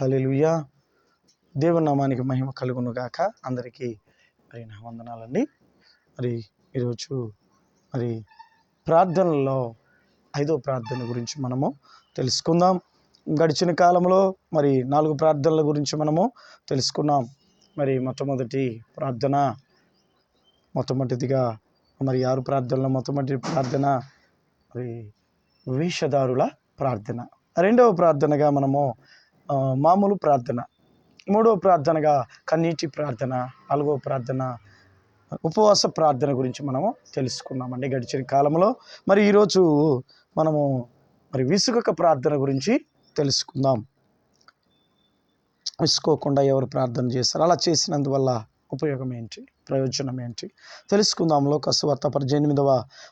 హల్లెలూయా. దేవుని నామానికి మహిమ కలుగును గాక. అందరికీ మరి నా వందనాలండి. మరి ఈరోజు మరి ప్రార్థనలో ఐదో ప్రార్థన గురించి మనము తెలుసుకుందాం. గడిచిన కాలంలో మరి నాలుగు ప్రార్థనల గురించి మనము తెలుసుకున్నాం. మరి మొట్టమొదటి ప్రార్థన మొట్టమొదటిదిగా మరి ఆరు ప్రార్థనలో మొట్టమొదటి ప్రార్థన మరి వేషధారుల ప్రార్థన. రెండవ ప్రార్థనగా మనము మామూలు ప్రార్థన. మూడవ ప్రార్థనగా కన్నీటి ప్రార్థన నాలుగవ ప్రార్థన ఉపవాస ప్రార్థన గురించి మనము తెలుసుకున్నామండి గడిచిన కాలంలో. మరి ఈరోజు మనము మరి విసుగక ప్రార్థన గురించి తెలుసుకుందాం. విసుకోకుండా ఎవరు ప్రార్థన చేస్తారు? అలా చేసినందువల్ల ఉపయోగం ఏంటి ప్రయోజనం ఏంటి తెలుసుకుందాం లోకస్వార్త పద్దెనిమిదవ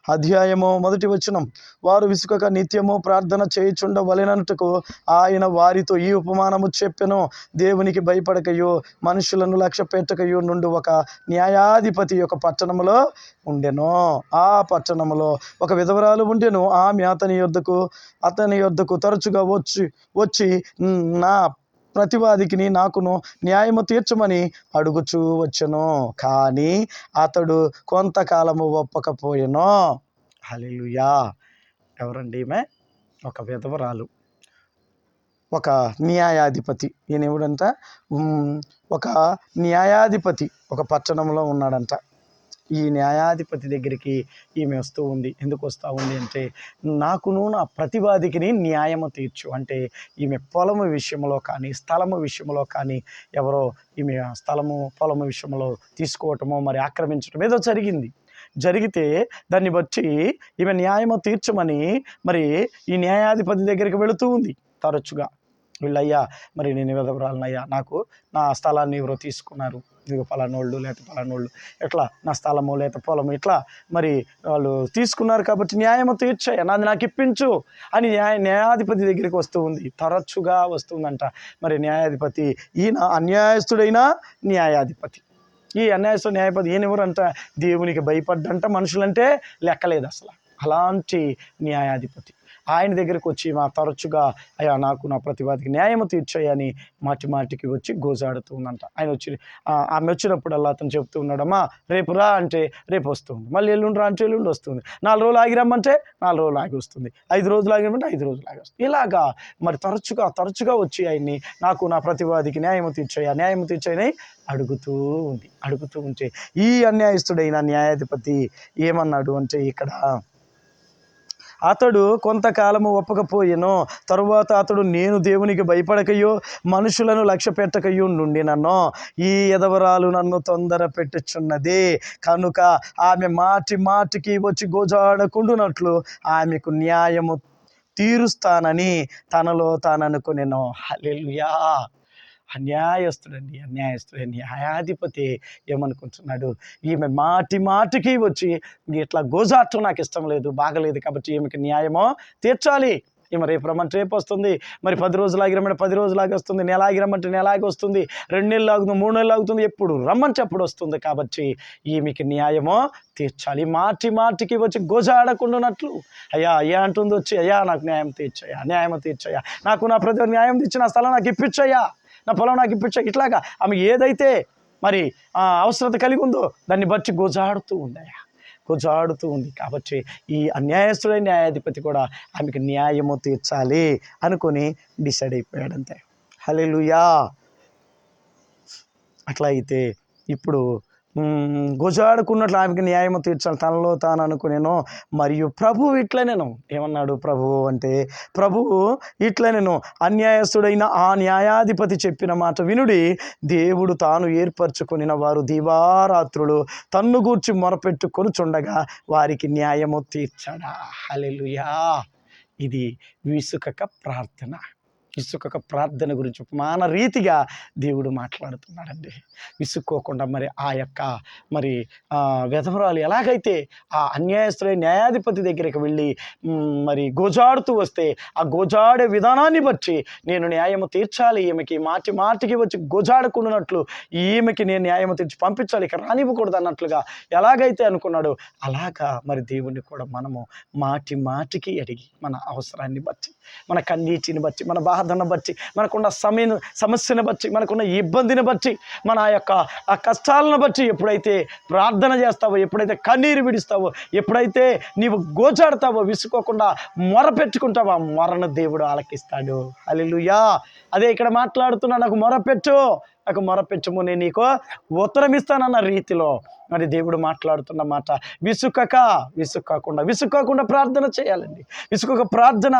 అధ్యాయము. మొదటి వచనం వారు విసుకక నిత్యము ప్రార్థన చేయుచుండవలెనట్టుకు ఆయన వారితో ఈ ఉపమానము చెప్పెను. దేవునికి భయపడకయో మనుషులను లక్ష్య పెట్టకయో నుండి ఒక న్యాయాధిపతి యొక్క పట్టణములో ఉండెను. ఆ పట్టణములో ఒక విధవరాలు ఉండెను. ఆమె అతని యొద్దకు అతని యొద్దకు తరచుగా వచ్చి వచ్చి నా ప్రతివాదికిని నాకును న్యాయము తీర్చమని అడుగుచూ వచ్చును. కానీ అతడు కొంతకాలము ఒప్పకపోయెను. హల్లెలూయా! ఎవరండి ఈమె? ఒక విధవరాలు. ఒక న్యాయాధిపతి. ఈయన ఎవడంట? ఒక న్యాయాధిపతి. ఒక పట్టణంలో ఉన్నాడంట. ఈ న్యాయాధిపతి దగ్గరికి ఈమె వస్తూ ఉంది. ఎందుకు వస్తూ ఉంది అంటే నాకును నా ప్రతివాదికిని న్యాయము తీర్చు. అంటే ఈమె పొలము విషయంలో కానీ స్థలము విషయంలో కానీ ఎవరో ఈమె స్థలము పొలము విషయంలో తీసుకోవటమో మరి ఆక్రమించడం ఏదో జరిగింది. జరిగితే దాన్ని బట్టి ఈమె న్యాయము తీర్చమని మరి ఈ న్యాయాధిపతి దగ్గరికి వెళుతూ ఉంది తరచుగా. వీళ్ళయ్యా మరి నేను విధవరాలనయ్యా నాకు నా స్థలాన్ని ఎవరో తీసుకున్నారు. ఇదిగో పలానోళ్ళు లేకపోతే పలానోళ్ళు ఎట్లా నా స్థలము లేకపోతే పొలము ఇట్లా మరి వాళ్ళు తీసుకున్నారు కాబట్టి న్యాయము తీర్చాయి నాది నాకు ఇప్పించు అని న్యాయ న్యాయాధిపతి దగ్గరికి వస్తూ ఉంది. తరచుగా వస్తుందంట. మరి న్యాయాధిపతి ఈయన అన్యాయస్తుడైన న్యాయాధిపతి. ఈ అన్యాయస్తుడు న్యాయపతి ఈయన ఎవరంట దేవునికి భయపడ్డంట మనుషులంటే లెక్కలేదు అసలు. అలాంటి న్యాయాధిపతి. ఆయన దగ్గరికి వచ్చి మా తరచుగా అయ్యా నాకు నా ప్రతివాదికి న్యాయం తీర్చాయని మాటి మాటికి వచ్చి గోజాడుతూ ఉందంట. ఆయన వచ్చి ఆమె వచ్చినప్పుడల్లా అతను చెప్తూ ఉన్నాడమ్మా రేపు రా అంటే రేపు వస్తుంది. మళ్ళీ ఎల్లుండి రా అంటే ఎల్లుండి వస్తుంది. నాలుగు రోజులు ఆగిరమ్మంటే నాలుగు రోజులు ఆగి వస్తుంది. ఐదు రోజులు ఆగిరమ్మంటే ఐదు రోజులు ఆగి వస్తుంది. ఇలాగా మరి తరచుగా తరచుగా వచ్చి ఆయన్ని నాకు నా ప్రతివాదికి న్యాయం తీర్చాయా న్యాయము తీర్చాయని అడుగుతూ ఉంది. అడుగుతూ ఉంటే ఈ అన్యాయస్తుడైన న్యాయాధిపతి ఏమన్నాడు అంటే ఇక్కడ అతడు కొంతకాలము ఒప్పకపోయెను. తరువాత అతడు నేను దేవునికి భయపడకయో మనుషులను లక్ష్య పెట్టకయో నుండి నన్ను ఈ ఎదవరాలు నన్ను తొందర పెట్టుచున్నది. కనుక ఆమె మాటి మాటికి వచ్చి గోజాడకుండునట్లు ఆమెకు న్యాయము తీరుస్తానని తనలో తాననుకునేను. హలెలుయా అన్యాయస్తుడండి అన్యాయస్తుడు. న్యాయాధిపతి ఏమనుకుంటున్నాడు? ఈమె మాటి మాటికి వచ్చి ఇట్లా గోజాటం నాకు ఇష్టం లేదు బాగలేదు కాబట్టి ఈమెకి న్యాయమో? తీర్చాలి. ఈమె రేపు రమ్మంటే రేపు వస్తుంది. మరి పది రోజులు ఆగిరమ్మంటే పది రోజులు ఆగి వస్తుంది. నెల ఆగిరమ్మంటే నెల ఆగి వస్తుంది. రెండు నెలలు ఆగుతుంది మూడు నెలలు ఆగుతుంది. ఎప్పుడు రమ్మంటే అప్పుడు వస్తుంది కాబట్టి ఈమెకి న్యాయమో? తీర్చాలి. మాటి మాటికి వచ్చి గోజాడకుండానట్లు. అయ్యా అయ్యా అంటుంది వచ్చి అయ్యా నాకు న్యాయం తీర్చయ్యా న్యాయం తీర్చయ్యా? నాకు నా ప్రతి న్యాయం తీర్చి స్థలం నాకు ఇప్పించయ్యా నా పొలం నాకు ఇప్పించా ఇట్లాగా. ఆమె ఏదైతే మరి ఆ అవసరత కలిగి ఉందో దాన్ని బట్టి గోజాడుతూ ఉన్నాయా గుజాడుతూ ఉంది కాబట్టి ఈ అన్యాయస్తుడైన న్యాయాధిపతి కూడా ఆమెకి న్యాయము తీర్చాలి అనుకొని డిసైడ్ అయిపోయాడంతే. హలే అట్లా అయితే ఇప్పుడు గుజాడుకున్నట్లు ఆమెకి న్యాయం తీర్చాలి. తనలో తాను అనుకునేను. మరియు ప్రభు ఇట్లా నేను ఏమన్నాడు ప్రభు అంటే ప్రభువు ఇట్లా నేను అన్యాయస్తుడైన ఆ న్యాయాధిపతి చెప్పిన మాట వినుడి దేవుడు తాను ఏర్పరచుకొనిన వారు దివారాత్రులు తన్ను గూర్చి మొరపెట్టుకొనుచుండగా వారికి న్యాయము తీర్చాడా. హలెలుయా ఇది విసుకక ప్రార్థన. విసుకొక ప్రార్థన గురించి ఉపమాన రీతిగా దేవుడు మాట్లాడుతున్నాడండి. విసుక్కోకుండా మరి ఆ యొక్క మరి విధవరాలు ఎలాగైతే ఆ అన్యాయస్తులైన న్యాయాధిపతి దగ్గరికి వెళ్ళి మరి గోజాడుతూ వస్తే ఆ గోజాడే విధానాన్ని బట్టి నేను న్యాయము తీర్చాలి ఈమెకి మాటి మాటికి వచ్చి గోజాడకుండానట్లు ఈమెకి నేను న్యాయము తీర్చి పంపించాలి ఇక రానివ్వకూడదు అన్నట్లుగా ఎలాగైతే అనుకున్నాడో అలాగా మరి దేవుణ్ణి కూడా మనము మాటి మాటికి అడిగి మన అవసరాన్ని బట్టి మన కన్నీటిని బట్టి మన బాధ బాధను బట్టి మనకున్న సమయ సమస్యను బట్టి మనకున్న ఇబ్బందిని బట్టి మన యొక్క ఆ కష్టాలను బట్టి ఎప్పుడైతే ప్రార్థన చేస్తావో ఎప్పుడైతే కన్నీరు విడుస్తావో ఎప్పుడైతే నీవు గోచాడతావో విసుకోకుండా మొర పెట్టుకుంటావో ఆ మొరను దేవుడు ఆలకిస్తాడు. అలెలుయా అదే ఇక్కడ మాట్లాడుతున్నా నాకు మొరపెట్టు నాకు మొరపెట్టుము నేను నీకు ఉత్తరం ఇస్తానన్న రీతిలో మరి దేవుడు మాట్లాడుతున్న మాట. విసుకక విసుక్కకుండా విసుక్కోకుండా ప్రార్థన చేయాలండి. విసుకొక ప్రార్థన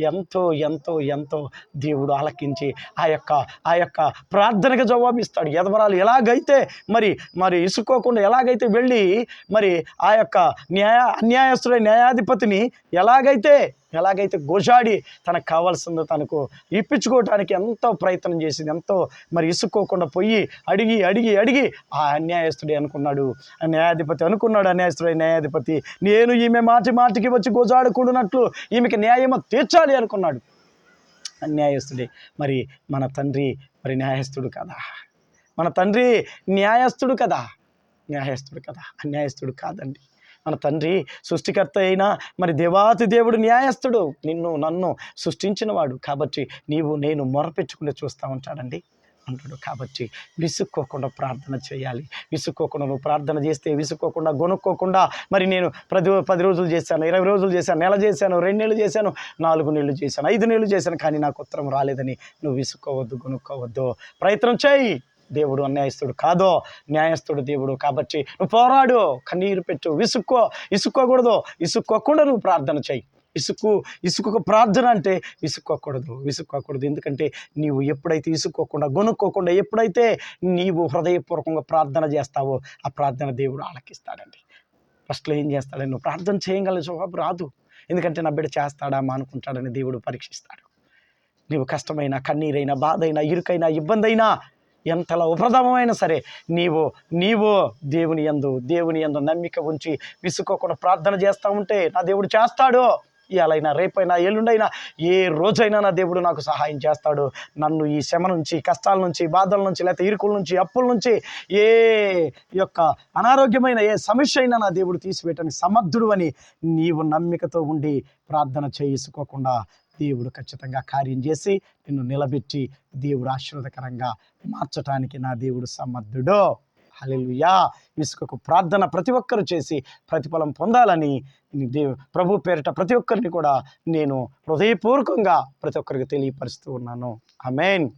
ఎంతో ఎంతో ఎంతో దేవుడు ఆలకించి ఆ యొక్క ఆ యొక్క ప్రార్థనకు జవాబిస్తాడు. ఎదవరాలు ఎలాగైతే మరి మరి ఇసుకోకుండా ఎలాగైతే వెళ్ళి మరి ఆ యొక్క న్యాయ అన్యాయస్తుడై న్యాయాధిపతిని ఎలాగైతే ఎలాగైతే గోజాడి తనకు కావాల్సిందో తనకు ఇప్పించుకోవటానికి ఎంతో ప్రయత్నం చేసింది ఎంతో మరి ఇసుక్కోకుండా పోయి అడిగి అడిగి అడిగి ఆ అన్యాయస్తుడే అనుకున్నాడు. ఆ న్యాయాధిపతి అనుకున్నాడు అన్యాయస్తుడే న్యాయాధిపతి. నేను ఈమె మాటి మాటికి వచ్చి గోజాడుకున్నట్లు ఈమెకి న్యాయమో తీర్చాలి అనుకున్నాడు. అన్యాయస్తుడే మరి మన తండ్రి మరి న్యాయస్తుడు కదా. మన తండ్రి న్యాయస్తుడు కదా. న్యాయస్తుడు కదా. అన్యాయస్తుడు కాదండి. మన తండ్రి సృష్టికర్త అయినా మరి దేవాతి దేవుడు న్యాయస్థుడు. నిన్ను నన్ను సృష్టించినవాడు. కాబట్టి నీవు నేను మొరపెట్టుకుని చూస్తూ ఉంటాడండి. అంటాడు. కాబట్టి విసుక్కోకుండా ప్రార్థన చేయాలి. విసుక్కోకుండా నువ్వు ప్రార్థన చేస్తే విసుక్కోకుండా గొనుక్కోకుండా మరి నేను ప్రతి పది రోజులు చేశాను ఇరవై రోజులు చేశాను నెల చేశాను రెండు నెలలు చేశాను నాలుగు నెలలు చేశాను ఐదు నెలలు చేశాను కానీ నాకు ఉత్తరం రాలేదని నువ్వు విసుక్కోవద్దు గొనుక్కోవద్దు. ప్రయత్నం చేయి. దేవుడు అన్యాయస్తుడు కాదో న్యాయస్తుడు దేవుడు కాబట్టి నువ్వు పోరాడు కన్నీరు పెట్టు విసుక్కో ఇసుక్కోకూడదు ఇసుక్కోకుండా నువ్వు ప్రార్థన చేయి. ఇసుకు ఇసుకు ప్రార్థన అంటే విసుక్కోకూడదు విసుక్కోకూడదు ఎందుకంటే నీవు ఎప్పుడైతే ఇసుక్కోకుండా గొనుక్కోకుండా ఎప్పుడైతే నీవు హృదయపూర్వకంగా ప్రార్థన చేస్తావో ఆ ప్రార్థన దేవుడు ఆలకిస్తాడండి. ఫస్ట్లో ఏం చేస్తాడని నువ్వు ప్రార్థన చేయగల జవాబు రాదు. ఎందుకంటే నా బిడ్డ చేస్తాడా మానుకుంటాడని దేవుడు పరీక్షిస్తాడు. నీవు కష్టమైన కన్నీరైనా బాధ అయినా ఇరుకైనా ఇబ్బంది అయినా ఎంతలా ఉపదమైన సరే నీవు నీవు దేవుని యందు దేవుని యందు నమ్మిక ఉంచి విసుకోకుండా ప్రార్థన చేస్తూ ఉంటే నా దేవుడు చేస్తాడు. ఇవాళైనా రేపైనా ఎల్లుండైనా ఏ రోజైనా నా దేవుడు నాకు సహాయం చేస్తాడు. నన్ను ఈ శ్రమ నుంచి కష్టాల నుంచి బాధల నుంచి లేకపోతే ఇరుకుల నుంచి అప్పుల నుంచి ఏ యొక్క అనారోగ్యమైన ఏ సమస్య అయినా నా దేవుడు తీసివేయటానికి సమర్థుడు అని నీవు నమ్మికతో ఉండి ప్రార్థన చేసుకోకుండా దేవుడు ఖచ్చితంగా కార్యం చేసి నిన్ను నిలబెట్టి దేవుడు ఆశీర్వదకరంగా మార్చటానికి నా దేవుడు సమర్థుడు. హలెలుయా ఇసుకకు ప్రార్థన ప్రతి ఒక్కరు చేసి ప్రతిఫలం పొందాలని దేవు ప్రభు పేరిట ప్రతి ఒక్కరిని కూడా నేను హృదయపూర్వకంగా ప్రతి ఒక్కరికి తెలియపరుస్తూ ఉన్నాను. ఆమెన్.